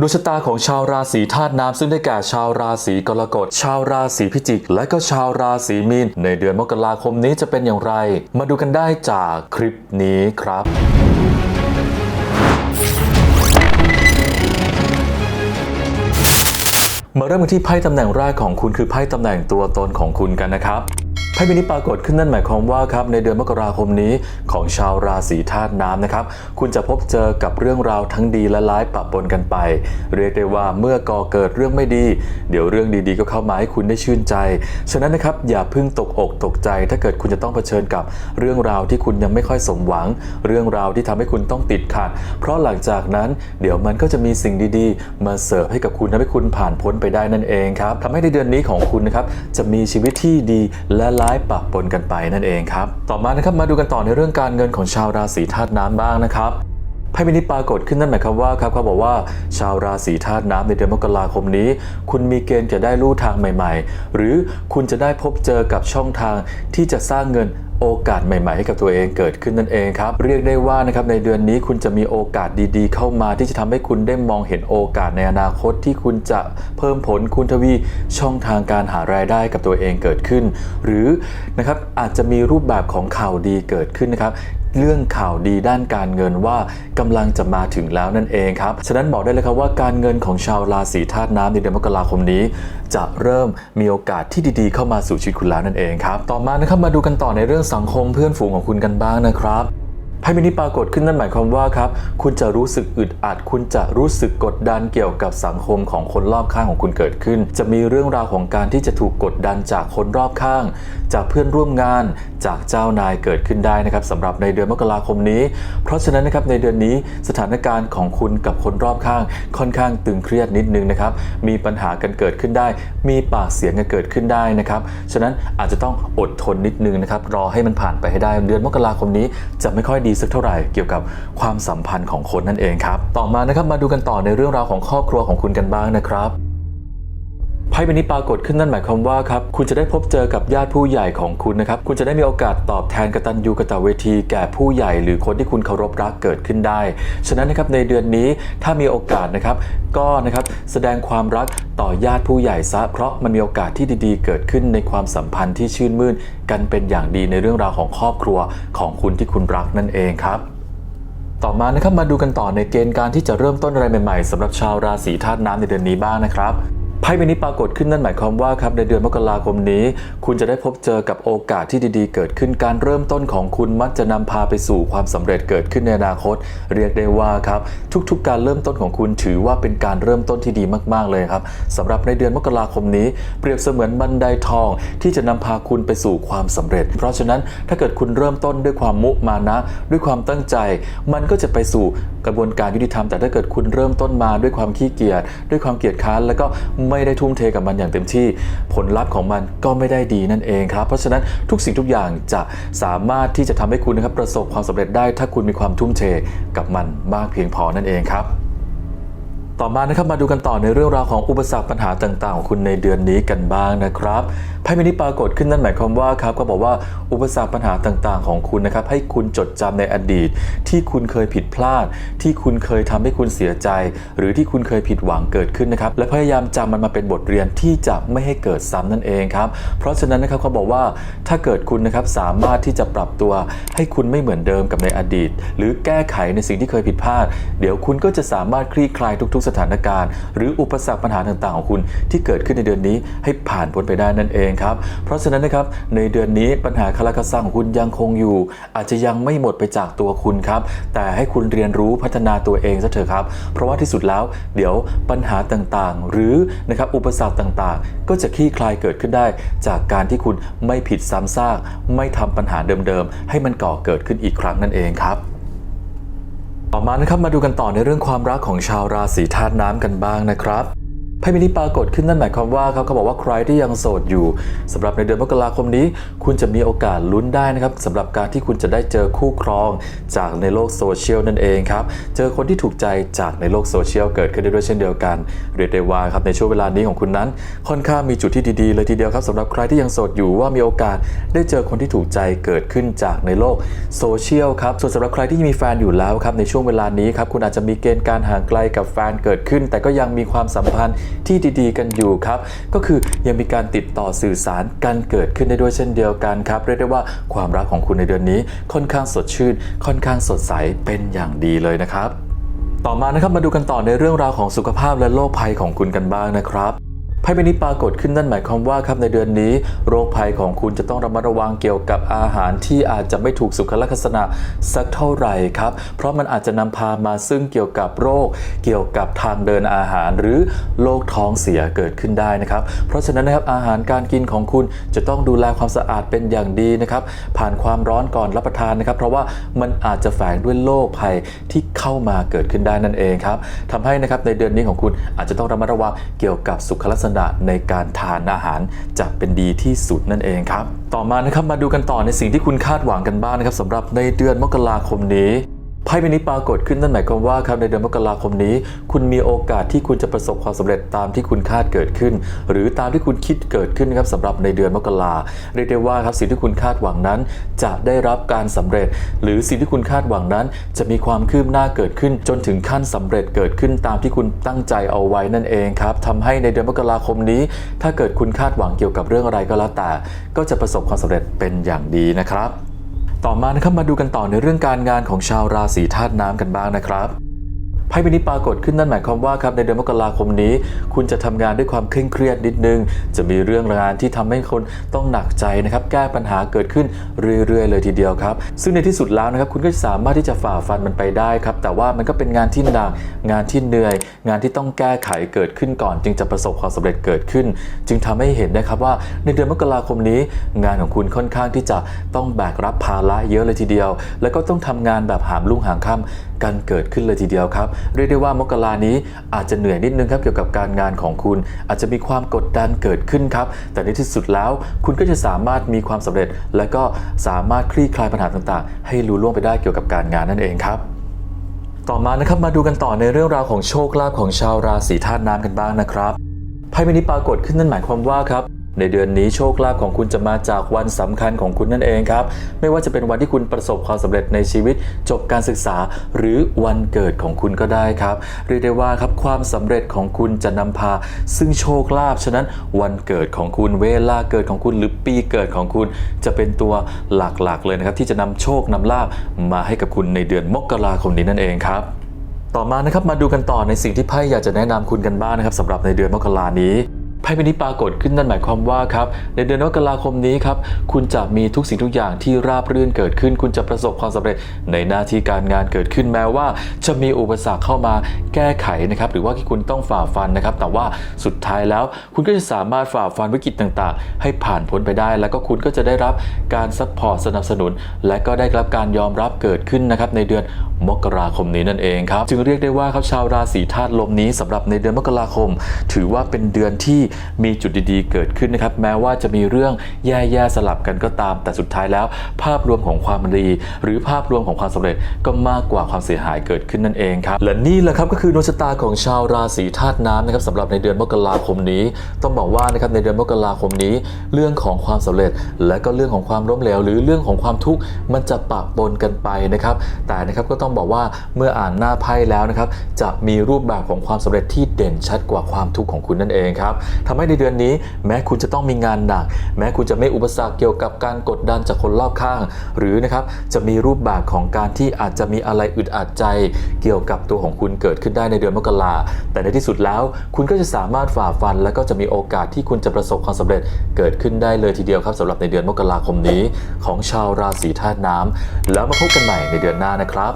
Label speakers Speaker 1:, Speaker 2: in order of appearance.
Speaker 1: ดวงชะตาของชาวราศีธาตุน้ำซึ่งได้แก่ชาวราศีกรกฎ ชาวราศีพิจิก และก็ชาวราศีมีน ในเดือนมกราคมนี้จะเป็นอย่างไร มาดูกันได้จากคลิปนี้ครับมาเริ่มกันที่ไพ่ตำแหน่งแรกของคุณคือไพ่ตำแหน่งตัวตนของคุณกันนะครับ ไพ่ใบนี้ปรากฏขึ้นนั่นหมายความว่าครับในเดือนมกราคมนี้ของชาวราศีธาตุน้ำนะครับคุณจะพบเจอกับเรื่องราวทั้งดีและร้ายปะปนกันไป เรียกได้ว่าเมื่อก่อเกิดเรื่องไม่ดี เดี๋ยวเรื่องดีๆ ก็เข้ามาให้คุณได้ชื่นใจ ฉะนั้นนะครับอย่าเพิ่งตกอกตกใจ ถ้าเกิดคุณจะต้องเผชิญกับเรื่องราวที่คุณยังไม่ค่อยสมหวัง เรื่องราวที่ทำให้คุณต้องติดขัด เพราะหลังจากนั้นเดี๋ยวมันก็จะมีสิ่งดีๆ มาเสิร์ฟให้กับคุณทำให้คุณผ่านพ้นไปได้นั่นเองครับทำให้ในเดือนนี้ของคุณนะครับจะมีชีวิตที่ดีและร้ายปะปนกันไปนั่นเองครับ ต่อมานะครับมาดูกันต่อในเรื่องการเงินของชาวราศีธาตุน้ำบ้างนะครับไพ่ใบนี้ปรากฏขึ้นนั่นหมายความว่าครับเขาบอกว่าชาวราศีธาตุน้ำในเดือนมกราคมนี้ คุณมีเกณฑ์จะได้ลู่ทางใหม่ ๆ หรือคุณจะได้พบเจอกับช่องทางที่จะสร้างเงิน โอกาสใหม่ ๆ ให้กับตัวเองเกิดขึ้นนั่นเองครับ เรียกได้ว่านะครับในเดือนนี้คุณจะมีโอกาสดีๆ เข้ามาที่จะทำให้คุณได้มองเห็นโอกาสในอนาคตที่คุณจะเพิ่มผลคุณทวีช่องทางการหารายได้กับตัวเองเกิดขึ้น หรือนะครับอาจจะมีรูปแบบของข่าวดีเกิดขึ้นนะครับ เรื่องข่าวดีด้านการเงินว่ากำลังจะมาถึงแล้วนั่นเองครับ ฉะนั้นบอกได้เลยครับว่าการเงินของชาวราศีธาตุน้ำในเดือนมกราคมนี้ จะเริ่มมีโอกาสที่ดีๆ เข้ามาสู่ชีวิตคุณแล้วนั่นเองครับ ต่อมานะครับมาดูกันต่อในเรื่องสังคมเพื่อนฝูงของคุณกันบ้างนะครับ ไพ่ใบนี้ปรากฏขึ้นนั่นหมายความว่าครับ คุณจะรู้สึกอึดอัด คุณจะรู้สึกกดดันเกี่ยวกับสังคมของคนรอบข้างของคุณเกิดขึ้น จะมีเรื่องราวของการที่จะถูกกดดันจากคนรอบข้าง จากเพื่อนร่วมงาน จากเจ้านายเกิดขึ้นได้นะครับสำหรับในเดือนมกราคมนี้ เพราะฉะนั้นนะครับในเดือนนี้สถานการณ์ของคุณกับคนรอบข้าง ค่อนข้างตึงเครียดนิดนึงนะครับ มีปัญหากันเกิดขึ้นได้ มีปากเสียงกันเกิดขึ้นได้นะครับ ฉะนั้นอาจจะต้องอดทนนิดนึงนะครับ รอให้มันผ่านไปให้ได้ เดือนมกราคมนี้จะไม่ค่อยดีสักเท่าไหร่เกี่ยวกับความสัมพันธ์ของคนนั่นเองครับ ต่อมานะครับมาดูกันต่อในเรื่องราวของครอบครัวของคุณกันบ้างนะครับ ไพ่ใบนี้ปรากฏขึ้นนั่นหมายความว่าครับคุณจะได้พบเจอกับญาติผู้ใหญ่ของคุณนะครับคุณจะได้มีโอกาสตอบแทนกตัญญูกตเวทีแก่ผู้ใหญ่ หรือคนที่คุณเคารพรักเกิดขึ้นได้ ฉะนั้นนะครับในเดือนนี้ถ้ามีโอกาสนะครับก็นะครับแสดงความรักต่อญาติผู้ใหญ่ซะเพราะมันมีโอกาสที่ดีๆ เกิดขึ้นในความสัมพันธ์ที่ชื่นมื่น กันเป็นอย่างดีในเรื่องราวของครอบครัวของคุณที่คุณรักนั่นเองครับต่อมานะครับมาดูกันต่อในเกณฑ์การที่จะเริ่มต้นอะไรใหม่ๆสำหรับชาวราศีธาตุน้ำในเดือนนี้บ้างนะครับ ไพ่ใบนี้ปรากฏขึ้นนั่นหมายความว่าครับในเดือนมกราคมนี้ คุณจะได้พบเจอกับโอกาสที่ดีๆ เกิดขึ้นการเริ่มต้นของคุณมักจะนำพาไปสู่ความสำเร็จเกิดขึ้นในอนาคต เรียกได้ว่าครับทุกๆ การเริ่มต้นของคุณถือว่าเป็นการเริ่มต้นที่ดีมากๆเลยครับสำหรับในเดือนมกราคมนี้ เปรียบเสมือนบันไดทอง ที่จะนำพาคุณไปสู่ความสำเร็จ เพราะฉะนั้นถ้าเกิดคุณเริ่มต้นด้วยความมุมานะ ด้วยความตั้งใจ มันก็จะไปสู่กระบวนการยุติธรรม แต่ถ้าเกิดคุณเริ่มต้นมาด้วยความขี้เกียจด้วยความเกียจค้านแล้วก็ไม่ได้ทุ่มเทกับมันอย่างเต็มที่ ผลลัพธ์ของมันก็ไม่ได้ดีนั่นเองครับ เพราะฉะนั้นทุกสิ่งทุกอย่างจะสามารถที่จะทำให้คุณนะครับประสบความสำเร็จได้ ถ้าคุณมีความทุ่มเทกับมันมากเพียงพอนั่นเองครับ ต่อมานะครับมาดูกันต่อในเรื่องราวของอุปสรรคปัญหาต่างๆของคุณในเดือนนี้กันบ้างนะครับไพ่ใบนี้ปรากฏขึ้นนั่นหมายความว่าครับก็บอกว่าอุปสรรคปัญหาต่างๆ ของคุณนะครับให้คุณจดจำในอดีต ที่คุณเคยผิดพลาด ที่คุณเคยทำให้คุณเสียใจ หรือที่คุณเคยผิดหวังเกิดขึ้นนะครับและพยายามจำมันมาเป็นบทเรียนที่จะไม่ให้เกิดซ้ำนั่นเองครับเพราะฉะนั้นนะครับเขาบอกว่าถ้าเกิดคุณนะครับสามารถที่จะปรับตัว ให้คุณไม่เหมือนเดิมกับในอดีต หรือแก้ไขในสิ่งที่เคยผิดพลาด เดี๋ยวคุณก็จะสามารถคลี่คลายทุกๆสถานการณ์ หรืออุปสรรคปัญหาต่างๆของคุณ ที่เกิดขึ้นในเดือนนี้ให้ผ่านพ้นไปได้นั่นเองครับ เพราะฉะนั้นนะครับในเดือนนี้ปัญหาคาราคาซังของคุณยังคงอยู่ อาจจะยังไม่หมดไปจากตัวคุณครับ แต่ให้คุณเรียนรู้พัฒนาตัวเองซะเถอะครับ เพราะว่าที่สุดแล้วเดี๋ยวปัญหาต่างๆ หรือนะครับอุปสรรคต่างๆ ก็จะคลี่คลายเกิดขึ้นได้ จากการที่คุณไม่ผิดซ้ำซากไม่ทำปัญหาเดิมๆ ให้มันก่อเกิดขึ้นอีกครั้งนั่นเองครับ ต่อมานะครับมาดูกันต่อในเรื่องความรักของชาวราศีธาตุน้ำกันบ้างนะครับ ไพ่ใบนี้ปรากฏขึ้นนั่นหมายความว่าครับเขาบอกว่าใครที่ยังโสดอยู่สำหรับในเดือนมกราคมนี้ คุณจะมีโอกาสลุ้นได้นะครับสำหรับการที่คุณจะได้เจอคู่ครองจากในโลกโซเชียลนั่นเองครับ เจอคนที่ถูกใจจากในโลกโซเชียลเกิดขึ้นได้ด้วยเช่นเดียวกัน เรียกได้ว่าครับในช่วงเวลานี้ของคุณนั้น ค่อนข้างมีจุดที่ดีๆเลยทีเดียวครับสำหรับใครที่ยังโสดอยู่ว่ามีโอกาสได้เจอคนที่ถูกใจเกิดขึ้นจากในโลกโซเชียลครับส่วนสำหรับใครที่มีแฟนอยู่แล้วครับในช่วงเวลานี้ครับคุณอาจจะมีเกณฑ์การห่างไกลกับแฟนเกิดขึ้น แต่ก็ยังมีความสัมพันธ์ที่ดีๆ กันอยู่ครับ ก็คือยังมีการติดต่อสื่อสารกันเกิดขึ้นได้ด้วยเช่นเดียวกันครับ เรียกได้ว่าความรักของคุณในเดือนนี้ค่อนข้างสดชื่น ค่อนข้างสดใสเป็นอย่างดีเลยนะครับ ต่อมานะครับมาดูกันต่อในเรื่องราวของสุขภาพและโรคภัยของคุณกันบ้างนะครับ ไพ่ใบนี้ปรากฏขึ้นนั่นหมายความว่าครับในเดือนนี้ โรคภัยของคุณจะต้องระมัดระวังเกี่ยวกับอาหารที่อาจจะไม่ถูกสุขลักษณะสักเท่าไหร่ครับ เพราะมันอาจจะนำพามาซึ่งเกี่ยวกับโรค เกี่ยวกับทางเดินอาหาร หรือโรคท้องเสียเกิดขึ้นได้นะครับ เพราะฉะนั้นนะครับอาหารการกินของคุณจะต้องดูแลความสะอาดเป็นอย่างดีนะครับ ผ่านความร้อนก่อนรับประทานนะครับ เพราะว่ามันอาจจะแฝงด้วยโรคภัยที่เข้ามาเกิดขึ้นได้นั่นเองครับทำให้นะครับในเดือนนี้ของคุณอาจจะต้องระมัดระวังเกี่ยวกับสุขลักษณะในการทานอาหารจะเป็นดีที่สุดนั่นเองครับ ต่อมานะครับมาดูกันต่อในสิ่งที่คุณคาดหวังกันบ้างนะครับสำหรับในเดือนมกราคมนี้ ไพ่ใบนี้ปรากฏขึ้นนั่นหมายความว่าครับในเดือนมกราคมนี้ คุณมีโอกาสที่คุณจะประสบความสำเร็จตามที่คุณคาดเกิดขึ้น หรือตามที่คุณคิดเกิดขึ้นครับสำหรับในเดือนมกราเรียกได้ว่าครับสิ่งที่คุณคาดหวังนั้น จะได้รับการสำเร็จ หรือสิ่งที่คุณคาดหวังนั้น จะมีความคืบหน้าเกิดขึ้น จนถึงขั้นสำเร็จเกิดขึ้นตามที่คุณตั้งใจเอาไว้นั่นเองครับทำให้ในเดือนมกราคมนี้ ถ้าเกิดคุณคาดหวังเกี่ยวกับเรื่องอะไรก็แล้วแต่ ก็จะประสบความสำเร็จเป็นอย่างดีนะครับ ต่อมานะครับมาดูกันต่อในเรื่องการงานของชาวราศีธาตุน้ำกันบ้างนะครับ พ่ใบนี้ปรากฏขึ้นนั่นหมายความว่าครับในเดือนมกราคมนี้ คุณจะทำงานด้วยความเคร่งเครียดนิดนึง จะมีเรื่องงานที่ทำให้คนต้องหนักใจนะครับแก้ปัญหาเกิดขึ้นเรื่อยๆ เลยทีเดียวครับซึ่งในที่สุดแล้วนะครับคุณก็สามารถที่จะฝ่าฟันมันไปได้ครับแต่ว่ามันก็เป็นงานที่หนักงานที่เหนื่อย งานที่ต้องแก้ไขเกิดขึ้นก่อน จึงจะประสบความสำเร็จเกิดขึ้น จึงทำให้เห็นนะครับว่าในเดือนมกราคมนี้ งานของคุณค่อนข้างที่จะต้องแบกรับภาระเยอะเลยทีเดียว แล้วก็ต้องทำงานแบบหามลุ่งหามค่ำกันเกิดขึ้นเลยทีเดียวครับ เรียกได้ว่ามกรานี้อาจจะเหนื่อยนิดนึงครับเกี่ยวกับการงานของคุณ อาจจะมีความกดดันเกิดขึ้นครับ แต่ในที่สุดแล้วคุณก็จะสามารถมีความสำเร็จ และก็สามารถคลี่คลายปัญหาต่างๆ ให้รู้ล่วงไปได้เกี่ยวกับการงานนั่นเองครับต่อมานะครับมาดูกันต่อในเรื่องราวของโชคลาภของชาวราศีธาตุน้ำกันบ้างนะครับไพ่ใบนี้ปรากฏขึ้นนั่นหมายความว่าครับ ในเดือนนี้โชคลาภของคุณจะมาจากวันสำคัญของคุณนั่นเองครับ ไม่ว่าจะเป็นวันที่คุณประสบความสำเร็จในชีวิต จบการศึกษาหรือวันเกิดของคุณก็ได้ครับ เรียกได้ว่าครับความสำเร็จของคุณจะนำพา ซึ่งโชคลาภฉะนั้นวันเกิดของคุณเวลาเกิดของคุณหรือปีเกิดของคุณ จะเป็นตัวหลักๆเลยนะครับ ที่จะนำโชคนำลาภมาให้กับคุณในเดือนมกราคมนี้นั่นเองครับต่อมานะครับมาดูกันต่อในสิ่งที่ไพ่อยากจะแนะนำคุณกันบ้างนะครับสำหรับในเดือนมกรานี้ ไพ่ใบนี้ปรากฏขึ้นนั่นหมายความว่าครับในเดือนมกราคมนี้ครับคุณจะมีทุกสิ่งทุกอย่างที่ราบรื่นเกิดขึ้น คุณจะประสบความสำเร็จในหน้าที่การงานเกิดขึ้นแม้ว่า จะมีอุปสรรคเข้ามาแก้ไขนะครับหรือว่าที่คุณต้องฝ่าฟันนะครับ แต่ว่าสุดท้ายแล้ว คุณก็จะสามารถฝ่าฟันวิกฤตต่างๆ ให้ผ่านพ้นไปได้ แล้วก็คุณก็จะได้รับการซัพพอร์ตสนับสนุน และก็ได้รับการยอมรับเกิดขึ้นนะครับในเดือนมกราคมนี้นั่นเองครับจึงเรียกได้ว่าครับชาวราศีธาตุลมนี้สำหรับในเดือนมกราคม ถือว่าเป็นเดือนที่มีจุดดีๆ เกิดขึ้นนะครับ แม้ว่าจะมีเรื่องแย่ๆสลับกันก็ตาม แต่สุดท้ายแล้ว ภาพรวมของความดี หรือภาพรวมของความสำเร็จก็มากกว่าความเสียหายเกิดขึ้นนั่นเองครับ และนี่แหละครับก็คือดวงชะตาของชาวราศีธาตุน้ำนะครับสำหรับในเดือนมกราคมนี้ ต้องบอกว่านะครับในเดือนมกราคมนี้ เรื่องของความสำเร็จ และก็เรื่องของความล้มเหลว หรือเรื่องของความทุกข์มันจะปะปนกันไปนะครับแต่นะครับก็ต้องบอกว่าเมื่ออ่านหน้าไพ่แล้วนะครับจะมีรูปแบบของความสำเร็จที่เด่นชัดกว่าความทุกข์ของคุณนั่นเองครับทำให้ในเดือนนี้ แม้คุณจะต้องมีงานหนัก แม้คุณจะไม่อุปสรรคเกี่ยวกับการกดดันจากคนรอบข้าง หรือนะครับจะมีรูปแบบของการที่อาจจะมีอะไรอึดอัดใจ เกี่ยวกับตัวของคุณเกิดขึ้นได้ในเดือนมกราแต่ในที่สุดแล้ว คุณก็จะสามารถฝ่าฟัน และก็จะมีโอกาสที่คุณจะประสบความสำเร็จเกิดขึ้นได้เลยทีเดียวครับสำหรับในเดือนมกราคมนี้ ของชาวราศีธาตุน้ำแล้วมาพบกันใหม่ในเดือนหน้านะครับ